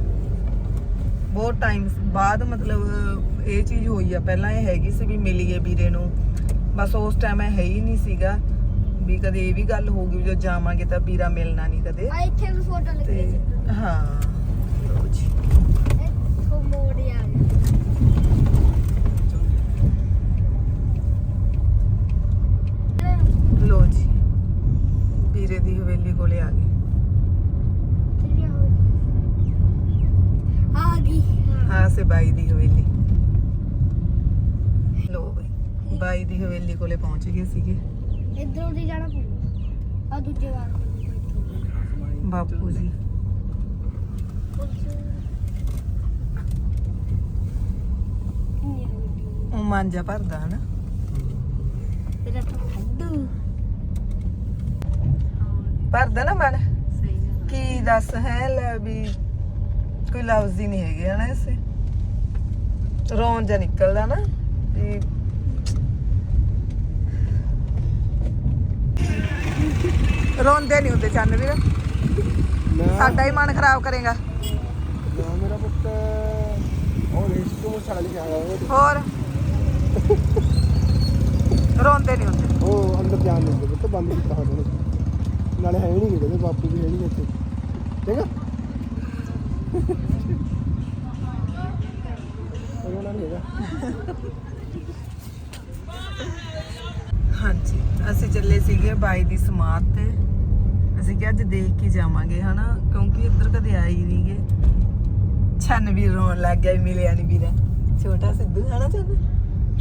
ਬਹੁਤ ਟਾਈਮ ਬਾਅਦ ਮਤਲਬ ਇਹ ਚੀਜ਼ ਹੋਈ ਆ ਪਹਿਲਾਂ ਇਹ ਹੈਗੀ ਸੀ ਵੀ ਮਿਲੀਏ ਵੀਰੇ ਨੂੰ। ਬਸ ਉਸ ਟਾਈਮ ਇਹ ਹੈ ਹੀ ਨਹੀਂ ਸੀਗਾ ਵੀ ਕਦੇ ਇਹ ਵੀ ਗੱਲ ਹੋ ਗਈ ਜਦੋਂ ਜਾਵਾਂਗੇ ਤਾਂ ਵੀਰਾ ਮਿਲਣਾ ਨਹੀਂ ਕਦੇ। ਆ ਇੱਥੇ ਵੀ ਫੋਟੋ ਲੱਗੀ ਤੇ ਹੈ ਹਾਂ ਲਓ ਜੀ ਇੱਥੋਂ ਮੋੜ ਆ ਗਿਆ ਲੋ ਜੀ ਵੀਰੇ ਦੀ ਹਵੇਲੀ ਕੋਲੇ ਆ ਗਏ ਆ ਗਈ। ਹਾਂ ਸੇ ਬਾਈ ਦੀ ਹਵੇਲੀ। ਲੋ ਬਈ ਬਾਈ ਦੀ ਹਵੇਲੀ ਕੋਲੇ ਪਹੁੰਚ ਗਏ ਸੀਗੇ। ਇਧਰੋਂ ਦੀ ਜਾਣਾ ਪਊ। ਆ ਦੂਜੇ ਵਾਰ ਬਾਪੂ ਜੀ। ਉਹ ਮਾਂਜਾ ਭਰਦਾ ਹਨਾ? ਤੇਰਾ ਤਾਂ ਫੱਦੂ ਭਰਦਾ ਨਾ ਮਨ। ਸਹੀ ਗੱਲ ਕੀ ਦੱਸ ਹੈ ਲੈ ਵੀ ਕੋਈ ਲਫ਼ਜ਼ ਹੀ ਨਹੀਂ ਹੈਗੇ ਹਨਾ ਇਸੇ। ਰੋਣ ਜਾਂ ਨਿਕਲਦਾ ਨਾ ਵੀ ਰੋਂਦੇ ਨਹੀਂ ਹੁੰਦੇ ਚੰਨ ਵੀਰ। ਸਾਡਾ ਹੀ ਮਨ ਖਰਾਬ ਕਰੇਗਾ। ਨਾ ਮੇਰਾ ਪੁੱਤ ਉਹ ਰੇਸ ਤੋਂ ਸਾਲ ਉਹਦੇ। ਹੋਰ? ਰੋਂਦੇ ਨਹੀਂ ਹੁੰਦੇ। ਉਹ ਅੰਦਰ ਜਾਣ ਨਹੀਂ ਦਿੰਦੇ ਪੁੱਤ ਬੰਦ ਕੀਤਾ ਹੋਇਆ ਨਾਲੇ ਹੈ ਨਹੀਂ ਕਿਤੇ, ਬਾਪੂ ਵੀ ਹੈ ਨਹੀਂ ਇੱਥੇ। ਠੀਕ ਆ? ਹਾਂਜੀ, ਅਸੀਂ ਚੱਲੇ ਸੀਗੇ ਬਾਈ ਦੀ ਸਮਾਧ ਤੇ। ਅਸੀਂ ਕਿ ਅੱਜ ਦੇਖ ਕੇ ਜਾਵਾਂਗੇ, ਹਨਾ? ਕਿਉਂਕਿ ਇੱਧਰ ਕਦੇ ਆਏ ਹੀ ਨਹੀਂਗੇ ਛੰਨ ਵੀ ਰੋਣ ਲੱਗ ਗਿਆ ਮਿਲਿਆ ਨਹੀਂ ਵੀਰਾ। ਛੋਟਾ ਸਿੱਧੂ, ਹਨਾ ਚੰਨ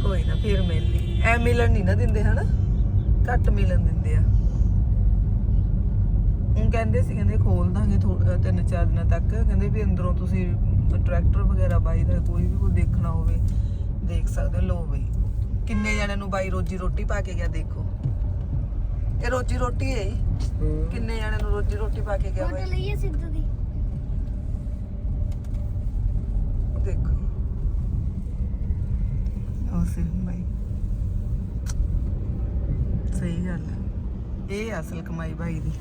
ਕੋਈ ਨਾ, ਫਿਰ ਮਿਲ ਲਈ। ਐ ਮਿਲਣ ਨਹੀਂ ਨਾ ਦਿੰਦੇ, ਹਨਾ? ਘੱਟ ਮਿਲਣ ਦਿੰਦੇ ਆ। ਉਹ ਕਹਿੰਦੇ ਸੀ ਕਹਿੰਦੇ ਖੋਲ ਦਾਂਗੇ ਥੋ- ਤਿੰਨ ਚਾਰ ਦਿਨਾਂ ਤੱਕ। ਕਹਿੰਦੇ ਵੀ ਅੰਦਰੋਂ ਤੁਸੀਂ ਟਰੈਕਟਰ ਵਗੈਰਾ ਬਾਈ ਦਾ ਕੋਈ ਵੀ ਕੋਈ ਦੇਖਣਾ ਹੋਵੇ ਦੇਖ ਸਕਦੇ ਹੋ ਲੋ ਬਈ। ਕਿੰਨੇ ਜਣਿਆਂ ਨੂੰ ਬਾਈ ਰੋਜੀ ਰੋਟੀ ਪਾ ਕੇ ਗਿਆ ਦੇਖੋ। ਇਹ ਰੋਜੀ ਰੋਟੀ ਹੈ ਜੀ। ਕਿੰਨੇ ਜਣਿਆਂ ਨੂੰ ਰੋਜੀ ਰੋਟੀ ਪਾ ਕੇ ਗਿਆ ਫੋਟੋ ਬਾਈ ਲਈਏ ਸਿੱਧੂ ਦੀ। ਦੇਖੋ। ਉਸੇ ਬਾਈ। ਸਹੀ ਗੱਲ ਹੈ। ਇਹ ਆ ਅਸਲ ਕਮਾਈ ਬਾਈ ਦੀ।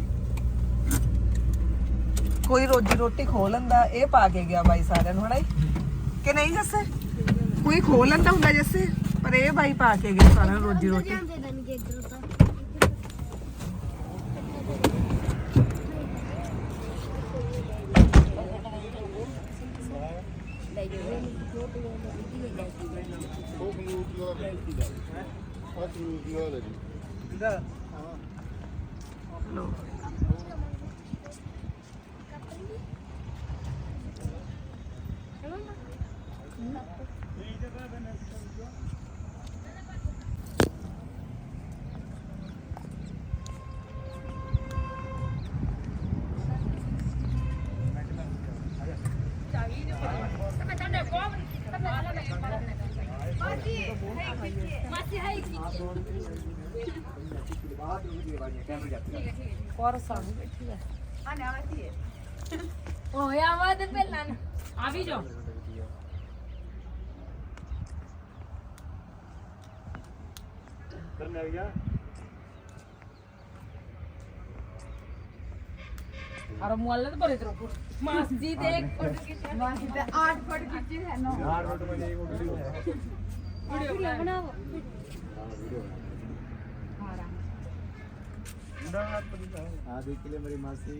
ਕੋਈ ਰੋਜੀ ਰੋਟੀ ਖੋ ਲੈਂਦਾ ਇਹ ਪਾ ਕੇ ਗਿਆ ਬਾਈ ਸਾਰਿਆਂ ਨੂੰ ਹਨਾ ਜੀ? ਕਿ ਨਹੀਂ ਜੱਸੇ? ਕੋਈ ਖੋ ਲੈਂਦਾ ਹੁੰਦਾ ਜੱਸੇ? ਪਰ ਇਹ ਬਾਈ ਪਾ ਕੇ ਗਿਆ ਸਾਰਿਆਂ ਨੂੰ ਰੋਜੀ ਰੋਟੀ। ਜਾਂਦੇ ਤਾਂ ਨਹੀਂ ਇੱਧਰੋਂ ਤਾਂ ਲੋ ਹੋਇਆ ਵਾ ਤੇ ਪਹਿਲਾਂ ਆ ਵੀ ਜੋ ਅਰੇ ਮੁੱਲ ਤੇ ਬੜੇ ਤਰੋ ਮਾਸੀ ਦੇ ਇੱਕ ਫੋਟੋ ਖਿੱਚੀ ਮਾਸੀ ਤੇ 8 ਫੋਟੋ ਖਿੱਚੀ ਹੈ ਨਾ ਵੀਡੀਓ ਬਣਾਓ हाँ देख के लिए मेरी मासी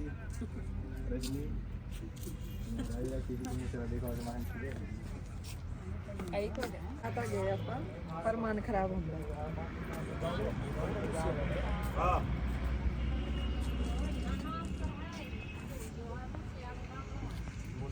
रजनी राजा की भी तेरा देखा और मान के ਆਈ ਕੋ ਆ ਤਾਂ ਗਏ ਆਪਾਂ ਪਰ ਮਨ ਖਰਾਬ ਹੁੰਦਾ मुझसे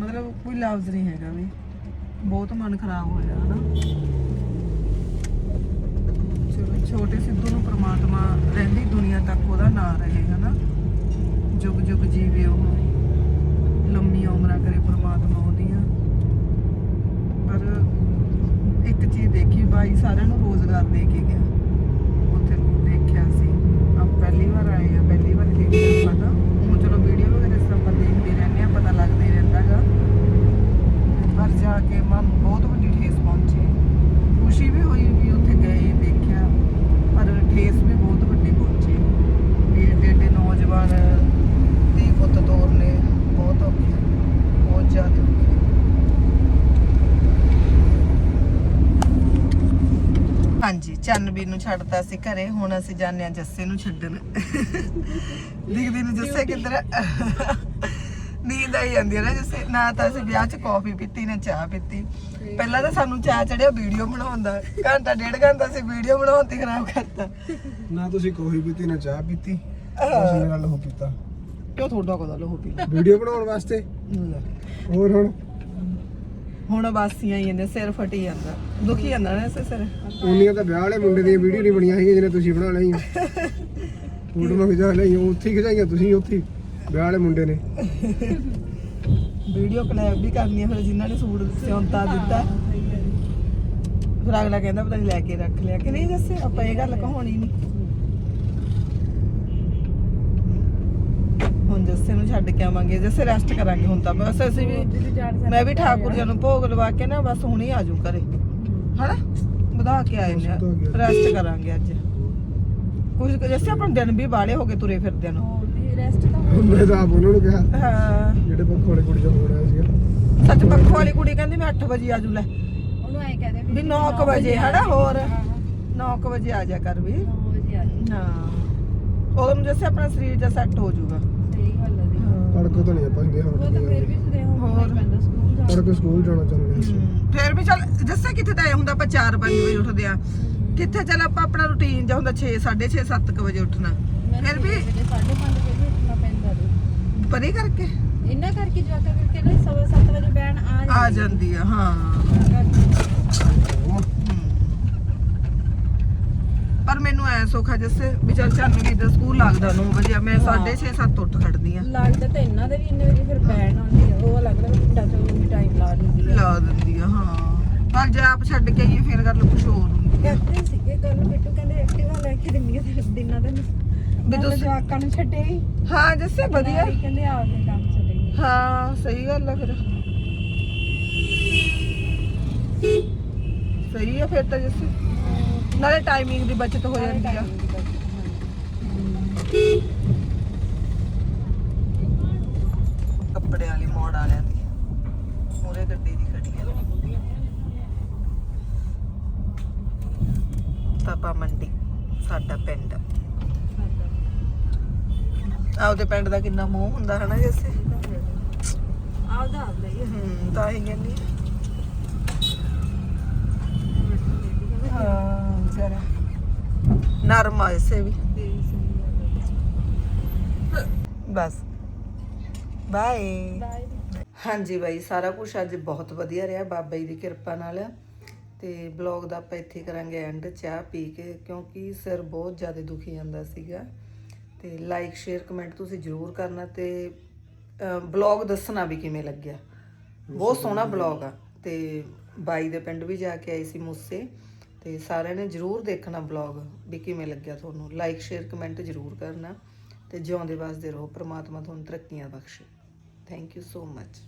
ਮਤਲਬ ਕੋਈ ਲਫ਼ਜ਼ ਨਹੀਂ ਹੈਗਾ ਵੀ। ਬਹੁਤ ਮਨ ਖਰਾਬ ਹੋਇਆ, ਹਨਾ। ਚਲੋ, ਛੋਟੇ ਸਿੱਧੂ ਨੂੰ ਪ੍ਰਮਾਤਮਾ ਰਹਿੰਦੀ ਦੁਨੀਆ ਤੱਕ ਉਹਦਾ ਨਾਂ ਰਹੇ, ਹਨਾ। ਜੁਗ ਜੁਗ ਜੀਵੇ ਉਹ। ਲੰਮੀਆਂ ਉਮਰਾਂ ਕਰੇ ਪ੍ਰਮਾਤਮਾ ਉਹਦੀਆਂ। ਪਰ ਇੱਕ ਚੀਜ਼ ਦੇਖੀ, ਬਾਈ ਸਾਰਿਆਂ ਨੂੰ ਰੋਜ਼ਗਾਰ ਦੇ ਕੇ ਗਿਆ। ਉੱਥੇ ਦੇਖਿਆ ਸੀ ਆ ਪਹਿਲੀ ਵਾਰ ਆਏ ਆ, ਪਹਿਲੀ ਵਾਰ ਦੇਖਿਆ ਪਤਾ ਹੁਣ ਚਲੋ ਵੀਡੀਓ ਵਗੈਰਾ ਸਭ ਆਪਾਂ ਦੇਖਦੇ ਰਹਿੰਦੇ ਆ ਪਤਾ ਲੱਗਦਾ ਹੀ ਰਹਿੰਦਾਗਾ ਪਰ ਜਾ ਕੇ ਮਨ ਬਹੁਤ ਵੱਡੀ ਠੇਸ ਪਹੁੰਚੀ ਖੁਸ਼ੀ ਵੀ ਹੋਈ ਵੀ ਉੱਥੇ ਗਏ ਦੇਖਿਆ ਪਰ ਠੇਸ ਵੀ ਬਹੁਤ ਵੱਡੀ ਪਹੁੰਚੀ ਵੀ ਏਡੇ ਏਡੇ ਨੌਜਵਾਨ ਧੀ ਪੁੱਤ ਤੋਰਨੇ ਬਹੁਤ ਔਖੇ ਬਹੁਤ ਜ਼ਿਆਦਾ ਔਖੇ ਹਾਂਜੀ ਚੰਨਵੀਰ ਨੂੰ ਛੱਡਤਾ ਸੀ ਘਰੇ ਹੁਣ ਅਸੀਂ ਆ ਜੱਸੇ ਨੂੰ ਛੱਡਣ। ਦਿਖਦੀ ਨੂੰ ਜੱਸੇ ਕਿੱਧਰ ਨੀਂਦ ਆਈ ਜਾਂਦੀ ਹੈ ਨਾ ਜੱਸੇ ਨਾ ਤਾਂ ਅਸੀਂ ਵਿਆਹ 'ਚ ਕਾਫੀ ਪੀਤੀ ਨਾ ਚਾਹ ਪੀਤੀ। ਪਹਿਲਾਂ ਤਾਂ ਸਾਨੂੰ ਚਾਹ ਚੜਿਆ ਵੀਡੀਓ ਬਣਾਉਣ ਦਾ। ਘੰਟਾ ਡੇਢ ਘੰਟਾ ਅਸੀਂ ਵੀਡੀਓ ਬਣਾਉਣ ਤੇ ਖਰਾਬ ਕਰਤਾ। ਨਾ ਤੁਸੀਂ ਕੋਈ ਪੀਤੀ ਨਾ ਚਾਹ ਪੀਤੀ। ਤੁਸੀਂ ਮੇਰਾ ਲਹੂ ਪੀਤਾ। ਕਿਉਂ ਤੁਹਾਡਾ ਕੋਦਾ ਲੋ ਪੀ ਵੀਡੀਓ ਬਣਾਉਣ ਵਾਸਤੇ? ਹੋਰ ਹੁਣ? ਹੁਣ ਬਾਸੀਆਂ ਹੀ ਨੇ ਸਿਰ ਫਟੀ ਜਾਂਦਾ। ਦੁਖੀ ਜਾਂਦਾ ਨਾ ਇਸੇ ਸਿਰ। ਉਨੀਆਂ ਤਾਂ ਵਿਆਹ ਵਾਲੇ ਮੁੰਡੇ ਦੀਆਂ ਵੀਡੀਓ ਨਹੀਂ ਬਣੀਆਂ ਹੈਗੀਆਂ ਜਿਹਨੇ ਤੁਸੀਂ ਬਣਾ ਲਈਆਂ। ਫੋਟੋਆਂ ਖਿਚਾ ਲਈਆਂ ਉੱਥੇ ਖਿਚਾਈਆਂ ਤੁਸੀਂ ਉੱਥੇ। ਵਿਆਹ ਵਾਲੇ ਮੁੰਡੇ ਨੇ। ਵੀਡੀਓ ਕਲੈਪ ਵੀ ਕਰਨੀ ਹੈ ਫਿਰ ਜਿਨ੍ਹਾਂ ਨੇ ਸੂਟ ਸਿਉਂਤਾ ਦਿੱਤਾ। ਫਿਰ ਅਗਲਾ ਕਹਿੰਦਾ ਪਤਾ ਨਹੀਂ ਲੈ ਕੇ ਰੱਖ ਲਿਆ ਕਿ ਨਹੀਂ ਜੱਸੇ ਆਪਾਂ ਇਹ ਗੱਲ ਕਹਾਉਣੀ ਨਹੀਂ ਹੁਣ ਜੱਸੇ ਨੂੰ ਛੱਡ ਕੇ ਆਵਾਂਗੇ ਜੱਸੇ ਰੈਸਟ ਕਰਾਂਗੇ ਹੁਣ ਤਾਂ ਬਸ ਅਸੀਂ ਵੀ ਮੈਂ ਵੀ ਠਾਕੁਰ ਜੀ ਨੂੰ ਭੋਗ ਲਵਾ ਕੇ ਨਾ ਬਸ ਹੁਣੇ ਆ ਜਾਊ ਘਰੇ। ਹਨਾ? ਵਧਾ ਕੇ ਆਏ ਨੇ। ਰੈਸਟ ਕਰਾਂਗੇ ਅੱਜ। ਕੁਝ ਜੱਸੇ ਆਪਾਂ ਦਿਨ ਵੀ ਬਾੜੇ ਹੋ ਗਏ ਤੁਰੇ ਫਿਰਦੇ ਨੂੰ। ਮੈਂ ਤਾਂ ਆਪ ਉਹਨਾਂ ਨੂੰ ਕਿਹਾ ਹਾਂ। ਜਿਹੜੇ ਪੱਖੋਂ ਵਾਲੇ ਕੁੜੀ ਦਾ ਹੋ ਰਿਹਾ ਸੀਗਾ। ਸੱਚ ਪੱਖੋਂ ਵਾਲੀ ਕੁੜੀ ਕਹਿੰਦੀ ਮੈਂ 8 ਵਜੇ ਆ ਜੂ ਲੈ। ਉਹਨੂੰ ਐ ਕਹਦੇ ਵੀ 9 ਵਜੇ ਹਨਾ ਹੋਰ? 9 ਵਜੇ ਆ ਜਾ ਕਰ ਵੀ। ਵਜੇ ਆ ਜਾਓ। ਹਾਂ। ਉਦੋਂ ਨੂੰ ਜੈਸੇ ਆਪਣਾ ਸਰੀਰ ਜਿਹਾ ਸੈੱਟ ਹੋ ਜਾਊਗਾ। ਤੜਕੇ ਤੋਂ ਨਹੀਂ ਆਪਾਂ ਗਏ ਉਹ ਤਾਂ ਫਿਰ ਵੀ ਸੁਦੇ ਹੋਰ। ਹੋਰ। ਪੈਂਦਾ ਸਕੂਲ ਜਾ ਤੜਕੇ ਸਕੂਲ ਜਾਣਾ ਸੀ। ਹਮ, ਫਿਰ ਵੀ ਚੱਲ ਜੱਸੇ ਕਿੱਥੇ ਤਾਂ ਇਹ ਹੁੰਦਾ ਆਪਾਂ 4-5 ਵਜੇ ਉੱਠਦੇ ਆ ਕਿੱਥੇ ਚੱਲ ਆਪਾਂ ਆਪਣਾ ਰੁਟੀਨ ਜਿਹਾ ਹੁੰਦਾ 6 6:30 7 ਵਜੇ ਉੱਠਣਾ। ਫਿਰ ਵੀ 5:30 ਵਜੇ ਉੱਠਣਾ ਪੈਂਦਾ ਪਰੇ ਕਰਕੇ। ਇੰਨਾ ਕਰਕੇ ਜਵਾਕਾ ਕਰਕੇ ਨਾ ਸਵਾ 7 ਵਜੇ ਬੈਣ ਆ ਆ ਜਾਂਦੀ ਆ ਹਾਂ ਹਮ। ਪਰ ਮੈਨੂੰ ਐ ਸੋਖਾ ਜੱਸੇ ਵੀ ਚੱਲ ਚਾਨਣੀ ਦਾ ਸਕੂਲ ਲੱਗਦਾ 9 ਵਜੇ ਮੈਂ 6:30 7 ਉੱਠ ਖੜਦੀ ਆ। ਲੱਗਦਾ ਤਾਂ ਇਹਨਾਂ ਦੇ ਵੀ ਇੰਨੇ ਵਜੇ ਫਿਰ ਬੈਣ ਆਉਂਦੀ ਆ ਉਹ ਤੋਂ ਵੀ ਟਾਈਮ ਲਾ ਦਿੰਦੀ ਆ। ਲਾ ਦਿੰਦੀ ਆ ਹਾਂ। ਪਰ ਜੇ ਆਪ ਛੱਡ ਕੇ ਆਈਏ ਫਿਰ ਗੱਲ ਕੁਝ ਹੋਰ ਹੁੰਦੀ ਆ। ਕਹਿੰਦੇ ਸੀਗੇ ਕੱਲ ਬਿੱਟੂ ਕਹਿੰਦੇ ਐਕਟਿਵਾ ਲੈ ਕੇ ਦਿੰਦੀ ਆ ਤੇ ਦਿਨਾਂ ਦਾ ਵੀ ਤੁਸੀਂ- ਜਵਾਕਾਂ ਨੂੰ ਛੱਡੇ ਹੀ। ਹਾਂ ਜੱਸੇ ਵਧੀਆ। ਕਹਿੰਦੇ ਆ ਕੇ ਕੰਮ ਚਲੇ ਗਏ ਹਾਂ ਸਹੀ ਗੱਲ ਆ ਫਿਰ। ਸਹੀ ਆ ਫਿਰ ਤਾਂ ਜੱਸੇ। ਨਾਲੇ ਟਾਈਮਿੰਗ ਦੀ ਬਚਤ ਹੋ ਜਾਂਦੀ ਆ। ਕੱਪੜੇ ਵਾਲੀ ਮੋੜ ਵਾਲਿਆਂ ਦੀ ਮੂਰੇ ਗੱਡੀ ਦੀ ਖੜੀ ਹੈ ਪਾਪਾ ਮੰਡੀ ਸਾਡਾ ਪਿੰਡ। ਆਪਦੇ ਪਿੰਡ ਦਾ ਕਿੰਨਾ ਮੋਹ ਹੁੰਦਾ ਹਨਾ ਜੈਸੇ ਆਪਦਾ ਆਪਦਾ ਹੀ ਹੂੰ ਤਾਂ ਹੀ ਕਹਿੰਦੀ ਹਾਂ। ਨਰਮ ਆ ਇਸੇ ਵੀ। ਬਸ। ਬਾਏ। ਹਾਂਜੀ ਬਾਈ ਸਾਰਾ ਕੁਝ ਅੱਜ ਬਹੁਤ ਵਧੀਆ ਰਿਹਾ ਬਾਬਾ ਜੀ ਦੀ ਕਿਰਪਾ ਨਾਲ। ਤੇ ਬਲੌਗ ਦਾ ਆਪਾਂ ਇੱਥੇ ਕਰਾਂਗੇ ਐਂਡ ਚਾਹ ਪੀ ਕੇ ਕਿਉਂਕਿ ਸਿਰ ਬਹੁਤ ਜ਼ਿਆਦਾ ਦੁਖੀ ਜਾਂਦਾ ਸੀਗਾ। ਤੇ ਲਾਈਕ ਸ਼ੇਅਰ ਕਮੈਂਟ ਤੁਸੀਂ ਜ਼ਰੂਰ ਕਰਨਾ ਤੇ ਬਲੌਗ ਦੱਸਣਾ ਵੀ ਕਿਵੇਂ ਲੱਗਿਆ। ਬਹੁਤ ਸੋਹਣਾ ਬਲੌਗ ਆ। ਤੇ ਬਾਈ ਦੇ ਪਿੰਡ ਵੀ ਜਾ ਕੇ ਆਈ ਸੀ ਮੁੱਸੇ। ਤੇ ਸਾਰਿਆਂ ਨੇ ਜ਼ਰੂਰ ਦੇਖਣਾ ਬਲੌਗ ਵੀ ਕਿਵੇਂ ਲੱਗਿਆ ਤੁਹਾਨੂੰ। ਲਾਈਕ ਸ਼ੇਅਰ ਕਮੈਂਟ ਜ਼ਰੂਰ ਕਰਨਾ ਤੇ ਜਿਉਂਦੇ ਵਸਦੇ ਰਹੋ। ਪ੍ਰਮਾਤਮਾ ਤੁਹਾਨੂੰ ਤਰੱਕੀਆਂ ਬਖਸ਼ੇ। Thank you so much